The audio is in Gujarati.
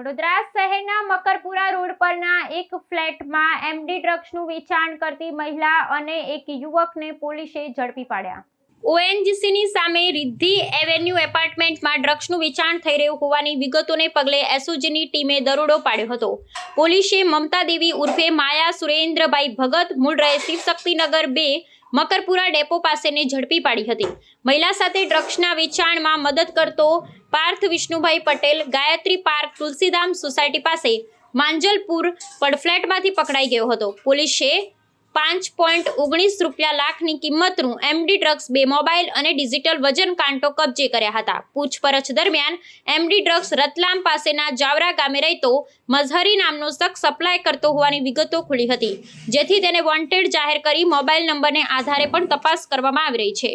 વડોદરા શહેરના મકરપુરા રોડ પરના એક ફ્લેટમાં એમડી ડ્રગ્સનું વેચાણ કરતી મહિલા અને એક યુવકને પોલીસે ઝડપી પાડ્યા. ઓએનજીસીની સામે રિદ્ધિ એવેન્યુ એપાર્ટમેન્ટમાં ડ્રગ્સનું વેચાણ થઈ રહ્યું હોવાની વિગતોને પગલે એસઓજીની ટીમે દરોડો પાડ્યો હતો. પોલીસે મમતા દેવી ઉર્ફે માયા સુરેન્દ્રભાઈ ભગત મૂળ રહે શિવશક્તિનગર બે મકરપુરા ડેપો પાસેને ઝડપી પાડી હતી. મહિલા સાથે ડ્રગ્સના વેચાણમાં મદદ કરતો પાર્થ વિષ્ણુભાઈ પટેલ, ગાયત્રી પાર્ક, તુલસીધામ સોસાયટી પાસે માંજલપુર પડફ્લેટમાંથી પકડાઈ ગયો હતો. પોલીસે પાંચ પોઈન્ટ ઓગણીસ રૂપિયા લાખની કિંમતનું એમડી ડ્રગ્સ, બે મોબાઈલ અને ડિજિટલ વજન કાંટો કબજે કર્યા હતા. પૂછપરછ દરમિયાન એમડી ડ્રગ્સ રતલામ પાસેના જાવરા ગામે રહેતો મઝહરી નામનો શખ્સ સપ્લાય કરતો હોવાની વિગતો ખુલી હતી, જેથી તેને વોન્ટેડ જાહેર કરી મોબાઈલ નંબરને આધારે પણ તપાસ કરવામાં આવી રહી છે.